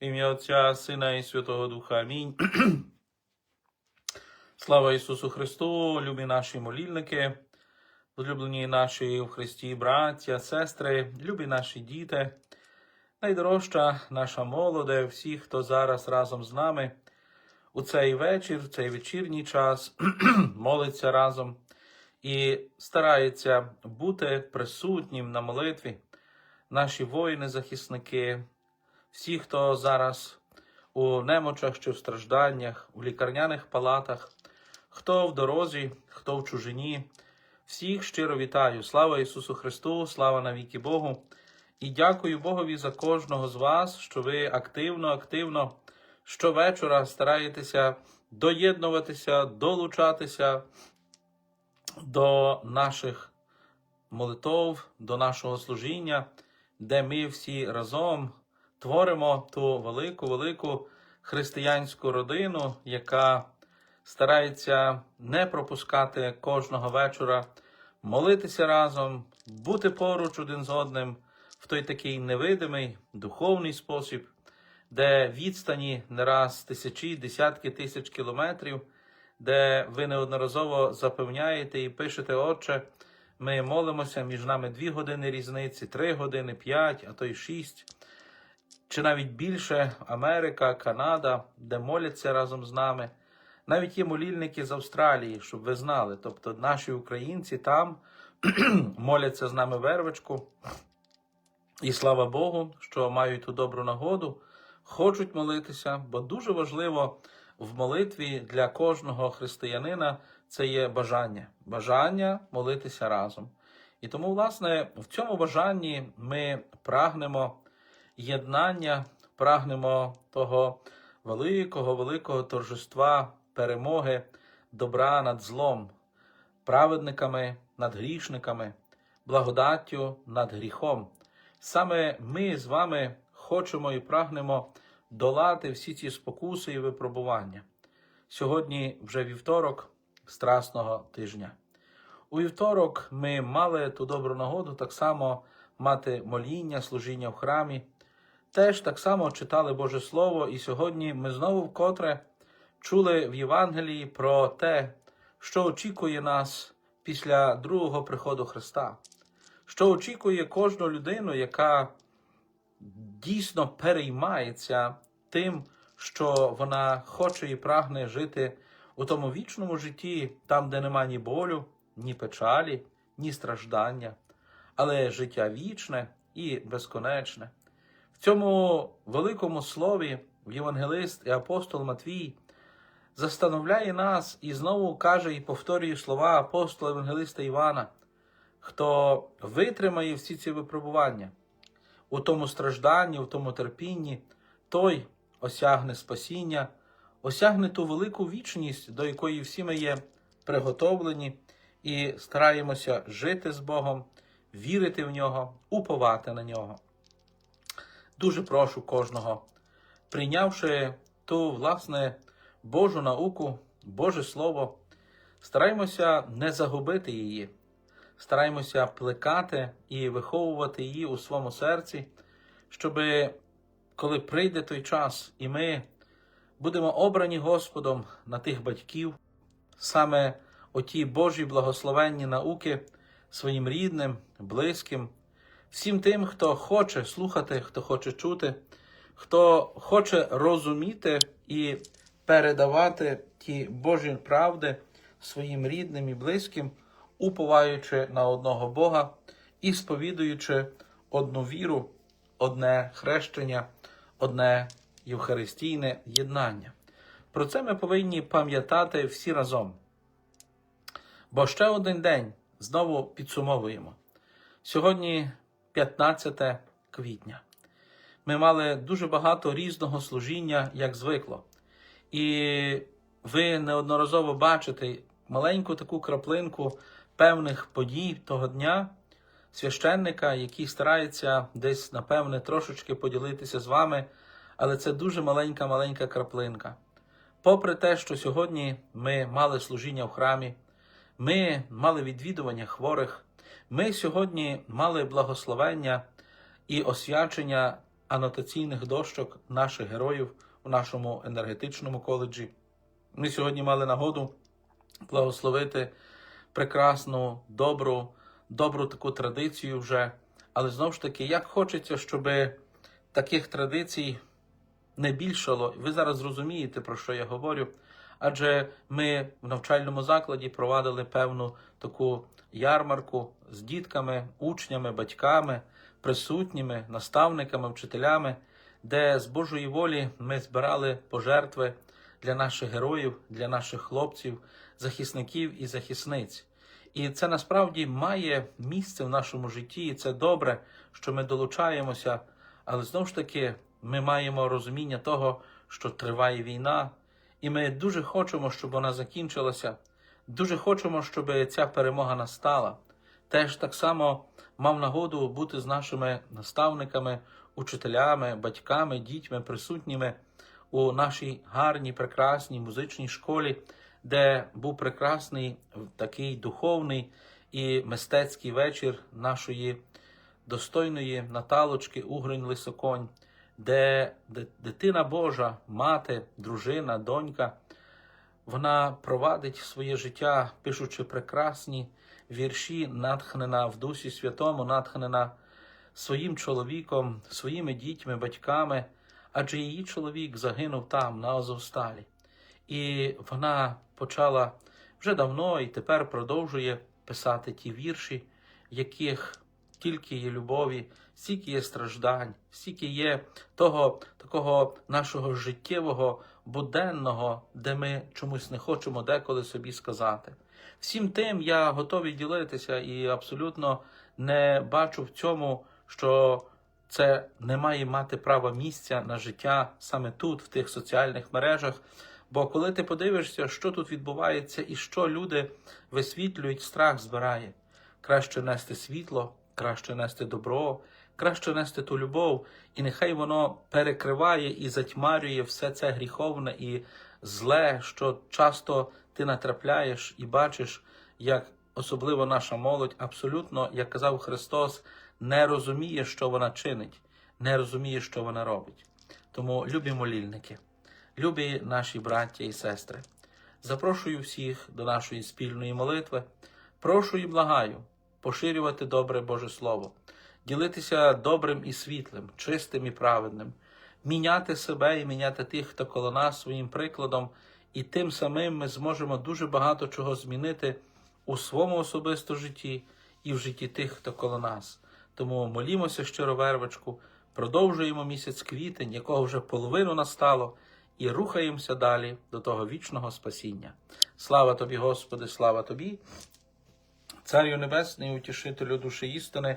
Ім'я Отця, Сина і Святого Духа. Амінь. Слава Ісусу Христу, любі наші молільники, улюблені наші в Христі браття, сестри, любі наші діти, найдорожча наша молоде, всі, хто зараз разом з нами у цей вечір, в цей вечірній час молиться разом і старається бути присутнім на молитві. Наші воїни-захисники, всі, хто зараз у немочах чи в стражданнях, у лікарняних палатах, хто в дорозі, хто в чужині, всіх щиро вітаю. Слава Ісусу Христу, слава навіки Богу. І дякую Богові за кожного з вас, що ви активно, активно щовечора стараєтеся доєднуватися, долучатися до наших молитов, до нашого служіння, де ми всі разом творимо ту велику, велику християнську родину, яка старається не пропускати кожного вечора, молитися разом, бути поруч один з одним в той такий невидимий духовний спосіб, де відстані не раз тисячі, десятки тисяч кілометрів, де ви неодноразово запевняєте і пишете, Отче, ми молимося між нами дві години різниці, три години, п'ять, а то й шість, чи навіть більше Америка, Канада, де моляться разом з нами. Навіть є молільники з Австралії, щоб ви знали. Тобто наші українці там моляться з нами вервичку. І слава Богу, що мають ту добру нагоду, хочуть молитися, бо дуже важливо в молитві для кожного християнина це є бажання. Бажання молитися разом. І тому, власне, в цьому бажанні ми прагнемо єднання, прагнемо того великого, великого торжества, перемоги, добра над злом, праведниками над грішниками, благодаттю над гріхом. Саме ми з вами хочемо і прагнемо долати всі ці спокуси і випробування. Сьогодні вже вівторок страсного тижня. У вівторок ми мали ту добру нагоду так само мати моління, служіння в храмі. Теж так само читали Боже Слово, і сьогодні ми знову вкотре чули в Євангелії про те, що очікує нас після другого приходу Христа, що очікує кожну людину, яка дійсно переймається тим, що вона хоче і прагне жити у тому вічному житті, там, де нема ні болю, ні печалі, ні страждання, але життя вічне і безконечне. В цьому великому слові євангелист і апостол Матвій застановляє нас і знову каже і повторює слова апостола Євангелиста Івана, хто витримає всі ці випробування у тому стражданні, у тому терпінні, той осягне спасіння, осягне ту велику вічність, до якої всі ми є приготовлені, і стараємося жити з Богом, вірити в нього, уповати на нього. Дуже прошу кожного, прийнявши ту, власне, Божу науку, Боже Слово, стараємося не загубити її, стараємося плекати і виховувати її у своєму серці, щоб коли прийде той час, і ми будемо обрані Господом на тих батьків, саме оті Божі благословенні науки своїм рідним, близьким, всім тим, хто хоче слухати, хто хоче чути, хто хоче розуміти і передавати ті Божі правди своїм рідним і близьким, уповаючи на одного Бога і сповідуючи одну віру, одне хрещення, одне євхаристійне єднання. Про це ми повинні пам'ятати всі разом. Бо ще один день знову підсумовуємо. Сьогодні 15 квітня. Ми мали дуже багато різного служіння, як звикло. І ви неодноразово бачите маленьку таку краплинку певних подій того дня, священника, який старається десь, напевне, трошечки поділитися з вами, але це дуже маленька-маленька краплинка. Попри те, що сьогодні ми мали служіння в храмі, ми мали відвідування хворих, ми сьогодні мали благословення і освячення анотаційних дощок наших героїв у нашому енергетичному коледжі. Ми сьогодні мали нагоду благословити прекрасну, добру, добру таку традицію вже. Але знову ж таки, як хочеться, щоб таких традицій не більшало. Ви зараз зрозумієте, про що я говорю. Адже ми в навчальному закладі провадили певну таку ярмарку з дітками, учнями, батьками, присутніми, наставниками, вчителями, де з Божої волі ми збирали пожертви для наших героїв, для наших хлопців, захисників і захисниць. І це насправді має місце в нашому житті, і це добре, що ми долучаємося, але знову ж таки ми маємо розуміння того, що триває війна, і ми дуже хочемо, щоб вона закінчилася. Дуже хочемо, щоб ця перемога настала. Теж так само мав нагоду бути з нашими наставниками, учителями, батьками, дітьми, присутніми у нашій гарній, прекрасній музичній школі, де був прекрасний такий духовний і мистецький вечір нашої достойної Наталочки Угринь Лисоконь, де дитина Божа, мати, дружина, донька, вона провадить своє життя, пишучи прекрасні вірші, натхнена в Дусі Святому, натхнена своїм чоловіком, своїми дітьми, батьками, адже її чоловік загинув там, на Азовсталі. І вона почала вже давно і тепер продовжує писати ті вірші, яких тільки є любові, стільки є страждань, стільки є того такого нашого життєвого, буденного, де ми чомусь не хочемо деколи собі сказати. Всім тим я готовий ділитися і абсолютно не бачу в цьому, що це не має мати права місця на життя саме тут, в тих соціальних мережах. Бо коли ти подивишся, що тут відбувається і що люди висвітлюють, страх збирає. Краще нести світло, краще нести добро, краще нести ту любов, і нехай воно перекриває і затьмарює все це гріховне і зле, що часто ти натрапляєш і бачиш, як особливо наша молодь абсолютно, як казав Христос, не розуміє, що вона чинить, не розуміє, що вона робить. Тому любі молільники, любі наші браття і сестри, запрошую всіх до нашої спільної молитви. Прошу і благаю поширювати добре Боже Слово, ділитися добрим і світлим, чистим і праведним, міняти себе і міняти тих, хто коло нас своїм прикладом, і тим самим ми зможемо дуже багато чого змінити у своєму особистому житті і в житті тих, хто коло нас. Тому молімося щиро вервочку, продовжуємо місяць квітень, якого вже половину настало, і рухаємося далі до того вічного спасіння. Слава тобі, Господи, слава тобі, Царю Небесний, утішителю душі істини,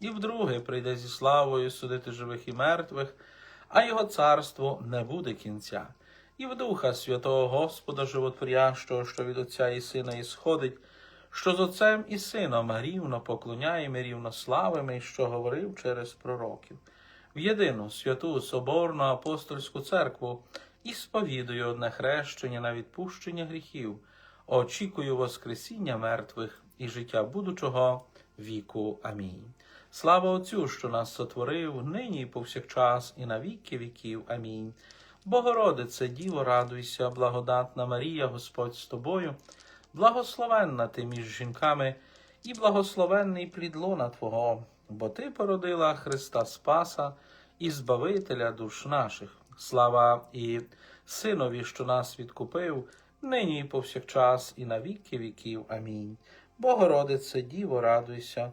і вдруге прийде зі славою судити живих і мертвих, а його царство не буде кінця. І в Духа Святого Господа Животворящого, що від Отця і Сина ісходить, що з Отцем і Сином рівно поклоняємо, і рівно славимо, і що говорив через пророків. В єдину святу Соборну апостольську церкву і сповідую одне хрещення на відпущення гріхів, очікую Воскресіння мертвих і життя будучого віку. Амінь. Слава Отцю, що нас сотворив, нині і повсякчас, і на віки віків. Амінь. Богородице, Діво, радуйся, благодатна Марія, Господь з тобою, благословенна ти між жінками, і благословенний плід лона Твого, бо Ти породила Христа Спаса і Збавителя душ наших. Слава і Синові, що нас відкупив, нині і повсякчас, і на віки віків. Амінь. Богородице, Діво, радуйся,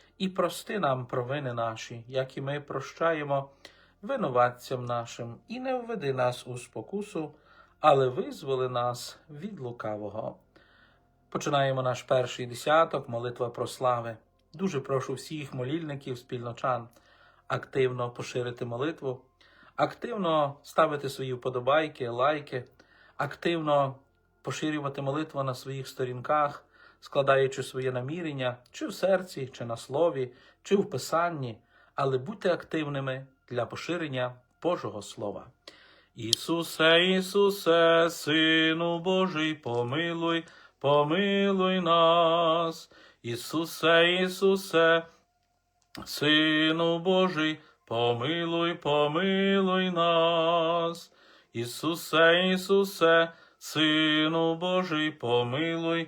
і прости нам провини наші, як і ми прощаємо винуватцям нашим, і не введи нас у спокусу, але визволи нас від лукавого. Починаємо наш перший десяток, молитва про слави. Дуже прошу всіх молільників, спільночан активно поширити молитву, активно ставити свої вподобайки, лайки, активно поширювати молитву на своїх сторінках, складаючи своє намірення чи в серці, чи на слові, чи в писанні, але будьте активними для поширення Божого Слова. Ісусе, Ісусе, Сину Божий, помилуй, помилуй нас. Ісусе, Ісусе, Сину Божий, помилуй, помилуй нас. Ісусе, Ісусе, Сину Божий, помилуй,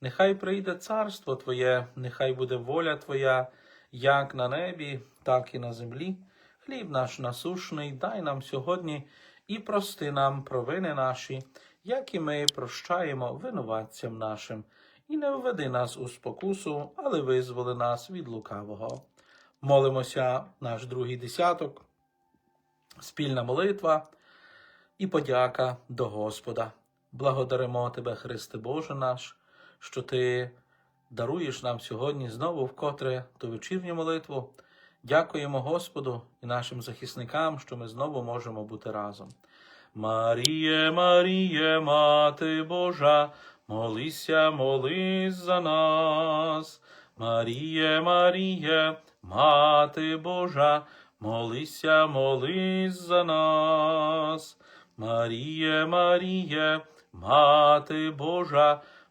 нехай прийде царство Твоє, нехай буде воля Твоя, як на небі, так і на землі. Хліб наш насушний, дай нам сьогодні і прости нам провини наші, як і ми прощаємо винуватцям нашим, і не введи нас у спокусу, але визволи нас від лукавого. Молимося наш другий десяток, спільна молитва і подяка до Господа. Благодаримо Тебе, Христе Боже наш, що Ти даруєш нам сьогодні знову вкотре ту вечірню молитву. Дякуємо Господу і нашим захисникам, що ми знову можемо бути разом. Маріє, Маріє, Мати Божа, молися, молись за нас. Маріє, Маріє, Мати Божа, молися, молись за нас. Маріє, Маріє, Мати Божа,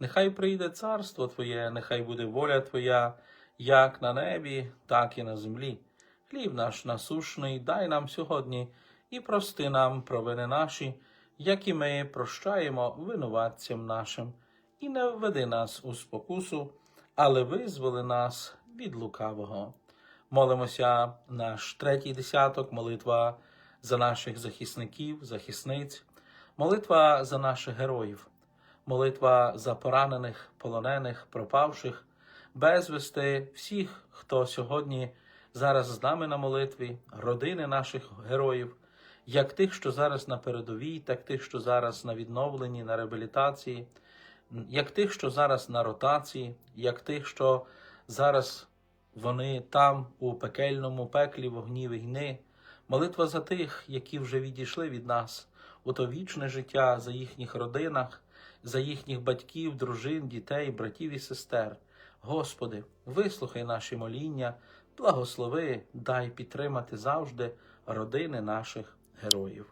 нехай прийде царство Твоє, нехай буде воля Твоя, як на небі, так і на землі. Хліб наш насушний дай нам сьогодні і прости нам провини наші, як і ми прощаємо винуватцям нашим, і не введи нас у спокусу, але визволи нас від лукавого. Молимося наш третій десяток, молитва за наших захисників, захисниць, молитва за наших героїв, молитва за поранених, полонених, пропавших, безвісти всіх, хто сьогодні зараз з нами на молитві, родини наших героїв, як тих, що зараз на передовій, так тих, що зараз на відновленні, на реабілітації, як тих, що зараз на ротації, як тих, що зараз вони там, у пекельному пеклі вогні війни, молитва за тих, які вже відійшли від нас, у то вічне життя за їхніх родинах, за їхніх батьків, дружин, дітей, братів і сестер. Господи, вислухай наші моління, благослови, дай підтримати завжди родини наших героїв.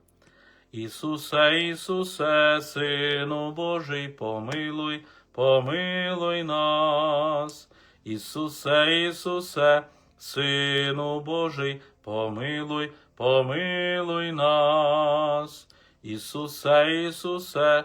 Ісусе, Ісусе, Сину Божий, помилуй, помилуй нас. Ісусе, Ісусе, Сину Божий, помилуй, помилуй нас. Ісусе, Ісусе,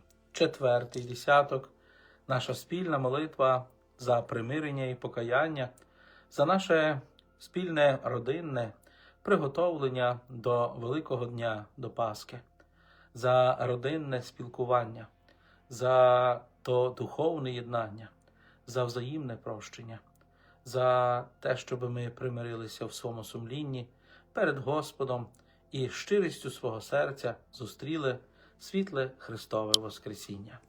четвертий десяток, наша спільна молитва за примирення і покаяння, за наше спільне родинне приготовлення до Великого Дня, до Пасхи, за родинне спілкування, за то духовне єднання, за взаємне прощення, за те, щоб ми примирилися в своєму сумлінні перед Господом і щирістю свого серця зустріли світле Христове Воскресіння.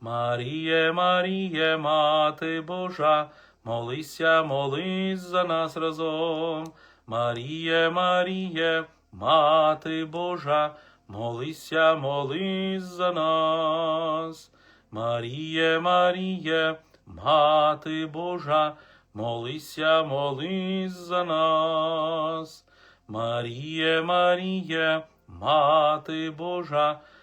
Маріє, Маріє, Мати Божа, молися, молись за нас разом. Маріє, Маріє, Мати Божа, молися, молись за нас. Маріє, Маріє, Мати Божа, молися, молись за нас. Маріє, Маріє, Мати Божа,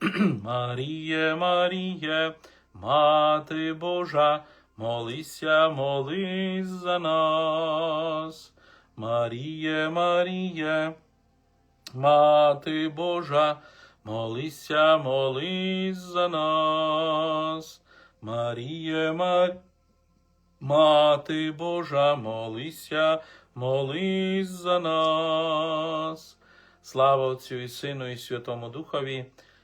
Маріє, Маріє, Мати Божа, молися, молись за нас. Маріє, Маріє, Мати Божа, молися, молись за нас. Маріє, Маріє, Мати Божа, молися, молись за нас. Слава Отцю і Сину, і Святому Духові,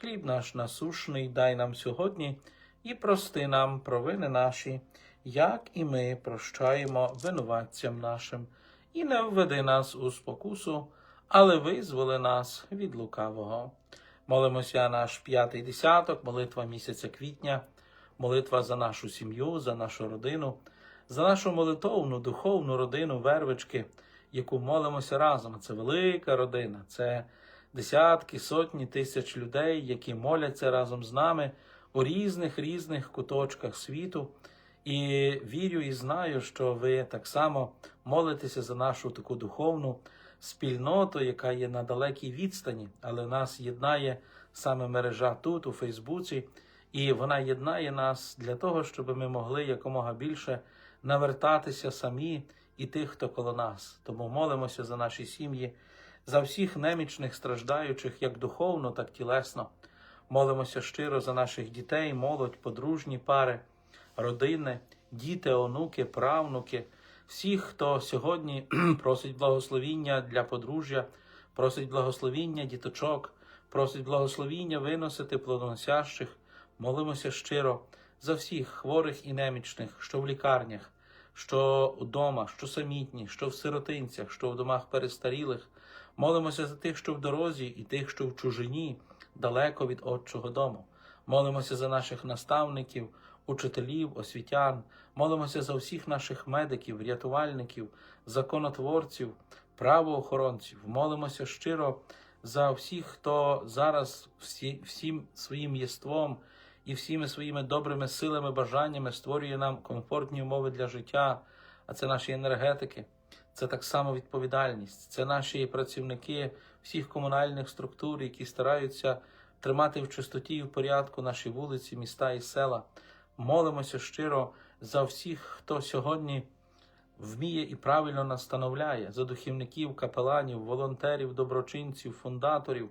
Хліб наш насушний дай нам сьогодні і прости нам провини наші, як і ми прощаємо винуватцям нашим, і не введи нас у спокусу, але визволи нас від лукавого. Молимося наш п'ятий десяток, молитва місяця квітня молитва за нашу сім'ю, за нашу родину, за нашу молитовну, духовну родину вервички, яку молимося разом. Це велика родина, це десятки, сотні тисяч людей, які моляться разом з нами у різних різних куточках світу. І вірю і знаю, що ви так само молитеся за нашу таку духовну спільноту, яка є на далекій відстані, але нас єднає саме мережа тут, у Фейсбуці. І вона єднає нас для того, щоб ми могли якомога більше навертатися самі і тих, хто коло нас. Тому молимося за наші сім'ї, за всіх немічних страждаючих, як духовно, так тілесно. Молимося щиро за наших дітей, молодь, подружні пари, родини, діти, онуки, правнуки, всіх, хто сьогодні просить благословіння для подружжя, просить благословіння діточок, просить благословіння виносити плодоносящих. Молимося щиро за всіх хворих і немічних, що в лікарнях, що вдома, що самітні, що в сиротинцях, що в домах перестарілих. Молимося за тих, що в дорозі, і тих, що в чужині, далеко від Отчого дому. Молимося за наших наставників, учителів, освітян. Молимося за всіх наших медиків, рятувальників, законотворців, правоохоронців. Молимося щиро за всіх, хто зараз всі, всім своїм єством і всіми своїми добрими силами, бажаннями створює нам комфортні умови для життя, а це наші енергетики, це так само відповідальність, це наші працівники всіх комунальних структур, які стараються тримати в чистоті і в порядку наші вулиці, міста і села. Молимося щиро за всіх, хто сьогодні. Вміє і правильно настановляє за духівників, капеланів, волонтерів, доброчинців, фундаторів,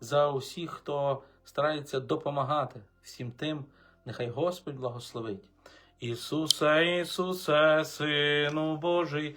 за усіх, хто старається допомагати всім тим, нехай Господь благословить. Ісусе, Ісусе, Сину Божий,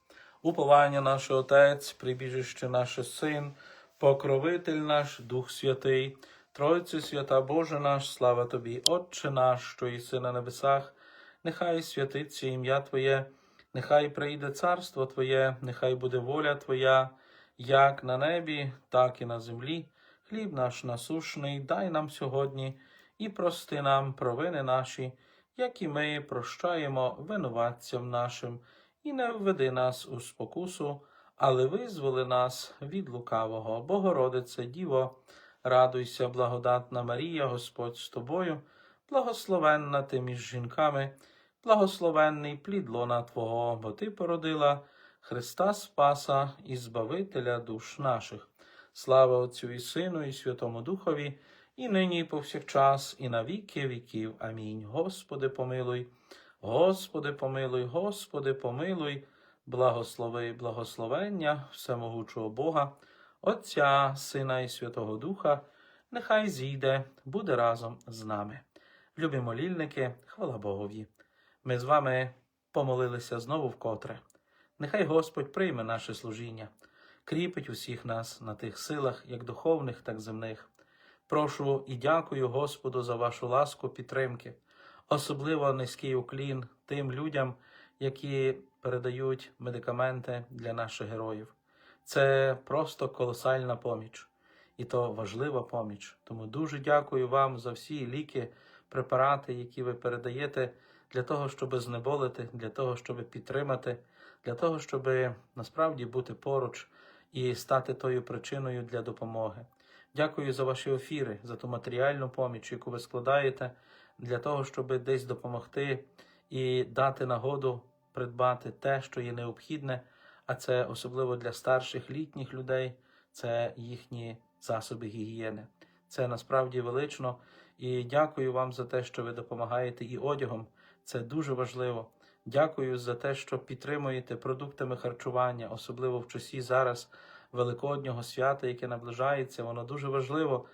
Уповання наш Отець, прибіжище наше Син, покровитель наш, Дух Святий, Тройці свята Боже наш, слава Тобі, Отче наш, що єси на небесах, нехай святиться ім'я Твоє, нехай прийде царство Твоє, нехай буде воля Твоя, як на небі, так і на землі. Хліб наш насушний, дай нам сьогодні і прости нам провини наші, як і ми прощаємо винуватцям нашим, і не введи нас у спокусу, але визволи нас від лукавого. Богородице, Діво, радуйся, благодатна Марія, Господь з тобою, благословенна ти між жінками, благословенний плід лона Твого, бо Ти породила Христа Спаса і Збавителя душ наших. Слава Отцю і Сину, і Святому Духові, і нині, і повсякчас, і на віки віків. Амінь. Господи, помилуй, Господи, помилуй, Господи, помилуй, благослови, благословення всемогучого Бога, Отця, Сина і Святого Духа, нехай зійде, буде разом з нами. Любі молільники, хвала Богові. Ми з вами помолилися знову вкотре. Нехай Господь прийме наше служіння кріпить усіх нас на тих силах, як духовних, так земних. Прошу і дякую Господу за вашу ласку підтримки, особливо низький уклін тим людям, які передають медикаменти для наших героїв. Це просто колосальна поміч, і то важлива поміч. Тому дуже дякую вам за всі ліки, препарати, які ви передаєте для того, щоб знеболити, для того, щоб підтримати, для того, щоб насправді бути поруч і стати тою причиною для допомоги. Дякую за ваші ефіри, за ту матеріальну поміч, яку ви складаєте для того, щоб десь допомогти і дати нагоду придбати те, що є необхідне, а це особливо для старших літніх людей, це їхні засоби гігієни. Це насправді велично. І дякую вам за те, що ви допомагаєте і одягом. Це дуже важливо. Дякую за те, що підтримуєте продуктами харчування, особливо в часі зараз Великоднього свята, яке наближається. Воно дуже важливо.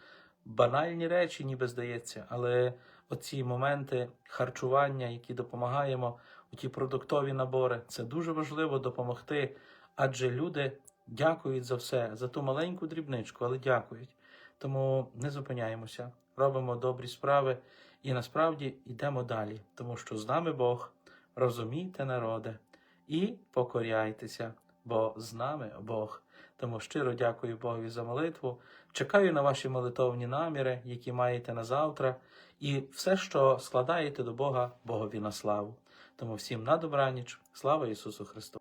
Банальні речі, ніби здається, але оці моменти харчування, які допомагаємо, у ті продуктові набори, це дуже важливо допомогти. Адже люди дякують за все, за ту маленьку дрібничку, але дякують. Тому не зупиняємося, робимо добрі справи і насправді йдемо далі, тому що з нами Бог, розумійте, народе, і покоряйтеся, бо з нами Бог. Тому щиро дякую Богові за молитву. Чекаю на ваші молитовні наміри, які маєте на завтра, і все, що складаєте до Бога, Богові на славу. Тому всім на добраніч, слава Ісусу Христу!